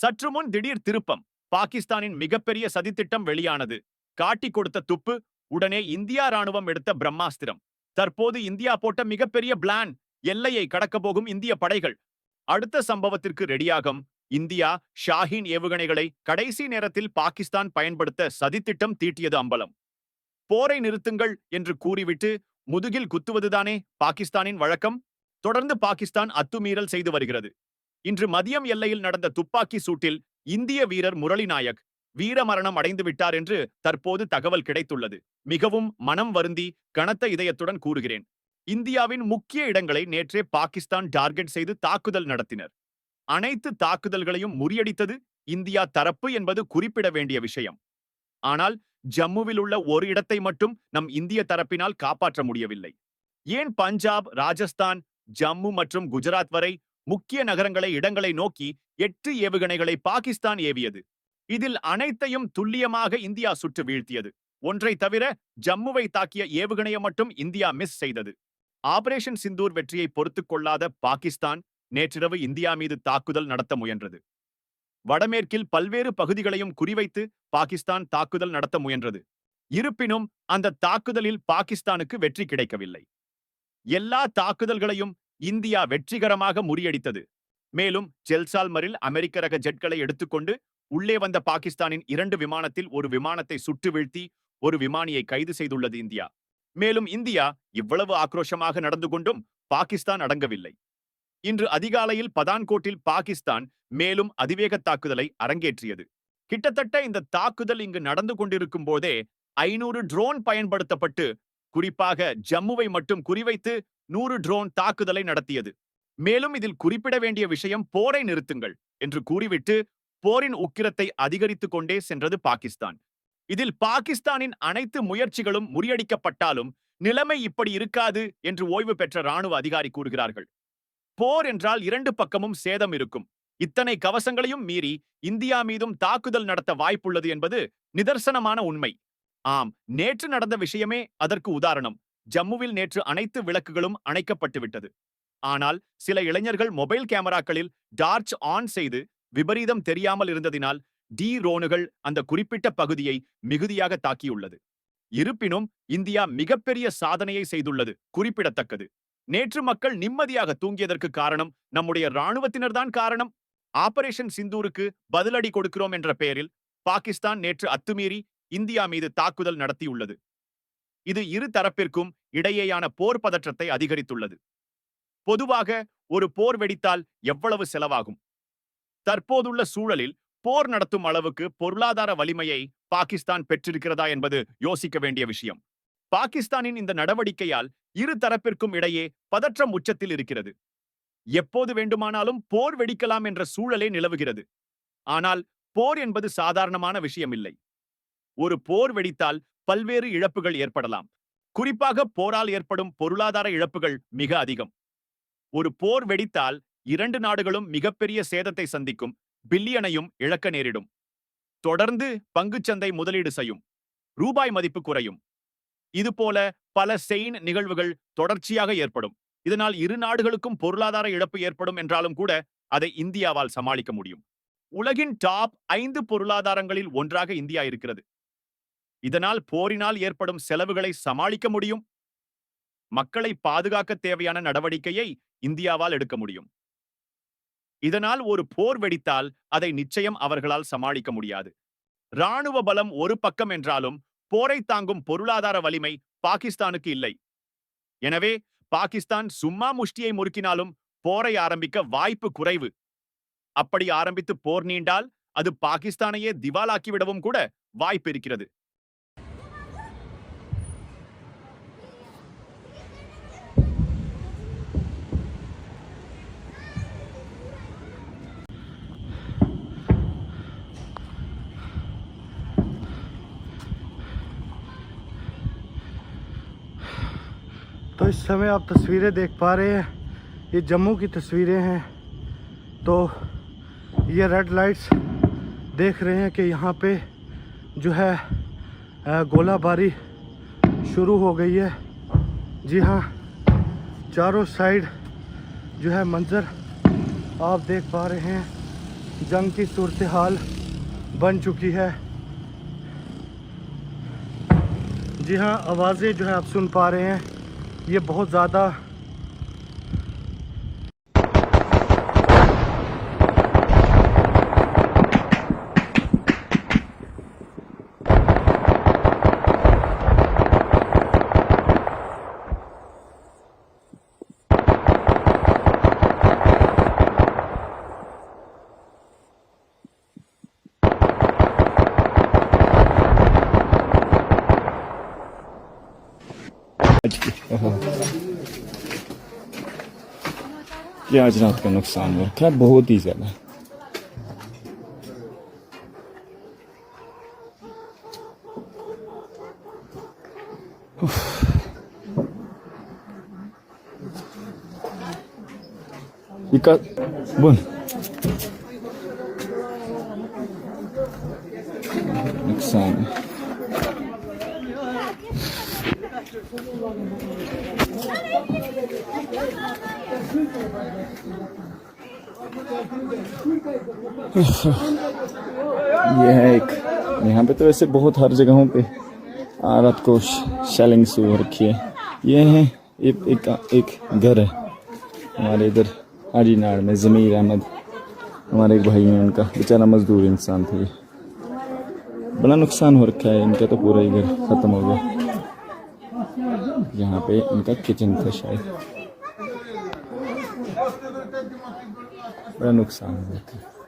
சற்று முன் திடீர் திருப்பம். பாகிஸ்தானின் மிகப்பெரிய சதித்திட்டம் வெளியானது. காட்டிக் கொடுத்த துப்பு உடனே இந்தியா ராணுவம் எடுத்த பிரம்மாஸ்திரம். தற்போது இந்தியா போட்ட மிகப்பெரிய பிளான் எல்லையை கடக்க போகும் இந்திய படைகள். அடுத்த சம்பவத்திற்கு ரெடியாகும் இந்தியா ஷாஹீன் ஏவுகணைகளை கடைசி நேரத்தில் பாகிஸ்தான் பயன்படுத்த சதித்திட்டம் தீட்டியது அம்பலம். போரை நிறுத்துங்கள் என்று கூறிவிட்டு முதுகில் குத்துவதுதானே பாகிஸ்தானின் வழக்கம்? தொடர்ந்து பாகிஸ்தான் அத்துமீறல் செய்து வருகிறது. இன்று மதியம் எல்லையில் நடந்த துப்பாக்கி சூட்டில் இந்திய வீரர் முரளி நாயக் வீரமரணம் அடைந்து விட்டார் என்று தற்போது தகவல் கிடைத்துள்ளது. மிகவும் மனம் வருந்தி கனத்த இதயத்துடன் கூறுகிறேன். இந்தியாவின் முக்கிய இடங்களை நேற்றே பாகிஸ்தான் டார்கெட் செய்து தாக்குதல் நடத்தினர். அனைத்து தாக்குதல்களையும் முறியடித்தது இந்தியா தரப்பு என்பது குறிப்பிட வேண்டிய விஷயம். ஆனால் ஜம்முவில் உள்ள ஒரு இடத்தை மட்டும் நம் இந்திய தரப்பினால் காப்பாற்ற முடியவில்லை. ஏன் பஞ்சாப் ராஜஸ்தான் ஜம்மு மற்றும் குஜராத் வரை முக்கிய நகரங்களை இடங்களை நோக்கி எட்டு ஏவுகணைகளை பாகிஸ்தான் ஏவியது. இதில் அனைத்தையும் துல்லியமாக இந்தியா சுட்டு வீழ்த்தியது. ஒன்றை தவிர ஜம்முவை தாக்கிய ஏவுகணையை மட்டும் இந்தியா மிஸ் செய்தது. ஆபரேஷன் சிந்தூர் வெற்றியை பொறுத்துக் கொள்ளாத பாகிஸ்தான் நேற்றிரவு இந்தியா மீது தாக்குதல் நடத்த முயன்றது. வடமேற்கில் பல்வேறு பகுதிகளையும் குறிவைத்து பாகிஸ்தான் தாக்குதல் நடத்த முயன்றது. இருப்பினும் அந்த தாக்குதலில் பாகிஸ்தானுக்கு வெற்றி கிடைக்கவில்லை. எல்லா தாக்குதல்களையும் இந்தியா வெற்றிகரமாக முறியடித்தது. மேலும் ஜெல்சால்மரில் அமெரிக்க ரக ஜெட்களை எடுத்துக்கொண்டு உள்ளே வந்த பாகிஸ்தானின் இரண்டு விமானத்தில் ஒரு விமானத்தை சுட்டு வீழ்த்தி ஒரு விமானியை கைது செய்துள்ளது இந்தியா. மேலும் இந்தியா இவ்வளவு ஆக்ரோஷமாக நடந்து கொண்டும் பாகிஸ்தான் அடங்கவில்லை. இன்று அதிகாலையில் பதான்கோட்டில் பாகிஸ்தான் மேலும் அதிவேக தாக்குதலை அரங்கேற்றியது. கிட்டத்தட்ட இந்த தாக்குதல் இங்கு நடந்து கொண்டிருக்கும் போதே ஐநூறு ட்ரோன் பயன்படுத்தப்பட்டு குறிப்பாக ஜம்முவை மட்டும் குறிவைத்து நூறு ட்ரோன் தாக்குதலை நடத்தியது. மேலும் இதில் குறிப்பிட வேண்டிய விஷயம் போரை நிறுத்துங்கள் என்று கூறிவிட்டு போரின் உக்கிரத்தை அதிகரித்துக் கொண்டே சென்றது பாகிஸ்தான். இதில் பாகிஸ்தானின் அனைத்து முயற்சிகளும் முறியடிக்கப்பட்டாலும் நிலைமை இப்படி இருக்காது என்று ஓய்வு பெற்ற ராணுவ அதிகாரி கூறுகிறார்கள். போர் என்றால் இரண்டு பக்கமும் சேதம் இருக்கும். இத்தனை கவசங்களையும் மீறி இந்தியா மீதும் தாக்குதல் நடத்த வாய்ப்புள்ளது என்பது நிதர்சனமான உண்மை. ஆம் நேற்று நடந்த விஷயமே அதற்கு உதாரணம். ஜம்முவில் நேற்று அனைத்து விளக்குகளும் அணைக்கப்பட்டுவிட்டது. ஆனால் சில இளைஞர்கள் மொபைல் கேமராக்களில் டார்ச் ஆன் செய்து விபரீதம் தெரியாமல் இருந்ததினால் டி ரோனுகள் அந்த குறிப்பிட்ட பகுதியை மிகுதியாக தாக்கியுள்ளது. இருப்பினும் இந்தியா மிகப்பெரிய சாதனையை செய்துள்ளது குறிப்பிடத்தக்கது. நேற்று மக்கள் நிம்மதியாக தூங்கியதற்கு காரணம் நம்முடைய இராணுவத்தினர்தான் காரணம். ஆபரேஷன் சிந்தூருக்கு பதிலடி கொடுக்கிறோம் என்ற பெயரில் பாகிஸ்தான் நேற்று அத்துமீறி இந்தியா மீது தாக்குதல் நடத்தியுள்ளது. இது இரு தரப்பிற்கும் இடையேயான போர் பதற்றத்தை அதிகரித்துள்ளது. பொதுவாக ஒரு போர் வெடித்தால் எவ்வளவு செலவாகும்? தற்போதுள்ள சூழலில் போர் நடத்தும் அளவுக்கு பொருளாதார வலிமையை பாகிஸ்தான் பெற்றிருக்கிறதா என்பது யோசிக்க வேண்டிய விஷயம். பாகிஸ்தானின் இந்த நடவடிக்கையால் இரு தரப்பிற்கும் இடையே பதற்றம் உச்சத்தில் இருக்கிறது. எப்போது வேண்டுமானாலும் போர் வெடிக்கலாம் என்ற சூழலே நிலவுகிறது. ஆனால் போர் என்பது சாதாரணமான விஷயமில்லை. ஒரு போர் வெடித்தால் பல்வேறு இழப்புகள் ஏற்படலாம். குறிப்பாக போரால் ஏற்படும் பொருளாதார இழப்புகள் மிக அதிகம். ஒரு போர் வெடித்தால் இரண்டு நாடுகளும் மிகப்பெரிய சேதத்தை சந்திக்கும் பில்லியனையும் இழக்க நேரிடும். தொடர்ந்து பங்குச்சந்தை முதலீடு செய்யும் ரூபாய் மதிப்பு குறையும். இதுபோல பல செயின் நிகழ்வுகள் தொடர்ச்சியாக ஏற்படும். இதனால் இரு நாடுகளுக்கும் பொருளாதார இழப்பு ஏற்படும் என்றாலும் கூட அதை இந்தியாவால் சமாளிக்க முடியும். உலகின் டாப் ஐந்து பொருளாதாரங்களில் ஒன்றாக இந்தியா இருக்கிறது. இதனால் போரினால் ஏற்படும் செலவுகளை சமாளிக்க முடியும். மக்களை பாதுகாக்க தேவையான நடவடிக்கையை இந்தியாவால் எடுக்க முடியும். இதனால் ஒரு போர் வெடித்தால் அதை நிச்சயம் அவர்களால் சமாளிக்க முடியாது. இராணுவ பலம் ஒரு பக்கம் என்றாலும் போரை தாங்கும் பொருளாதார வலிமை பாகிஸ்தானுக்கு இல்லை. எனவே பாகிஸ்தான் சும்மா முஷ்டியை முறுக்கினாலும் போரை ஆரம்பிக்க வாய்ப்பு குறைவு. அப்படி ஆரம்பித்து போர் நீண்டால் அது பாகிஸ்தானையே திவாலாக்கிவிடவும் கூட வாய்ப்பு இருக்கிறது. तो इस समय आप तस्वीरें देख पा रहे हैं। ये जम्मू की तस्वीरें हैं। तो ये रेड लाइट्स देख रहे हैं कि यहाँ पे जो है गोलाबारी शुरू हो गई है। जी हाँ चारों साइड जो है मंज़र आप देख पा रहे हैं। जंग की सूरत हाल बन चुकी है। जी हाँ आवाज़ें जो है आप सुन पा रहे हैं। ये बहुत ज़्यादा क्या आज रात का नुकसान हुआ। रखा बहुत ही ज़्यादा। बोल. ये है एक यहाँ पे तो वैसे बहुत हर जगहों पे रात को शेलिंग हो रखी है। ये है एक एक, एक घर है। हमारे इधर हाजी नाड़ में ज़मीर अहमद हमारे एक भाई हैं उनका। बेचारा मजदूर इंसान थे बड़ा नुकसान हो रखा है इनका तो पूरा ही घर ख़त्म हो गया। यहाँ पे इनका किचन था शायद। बड़ा नुकसान हुआ था।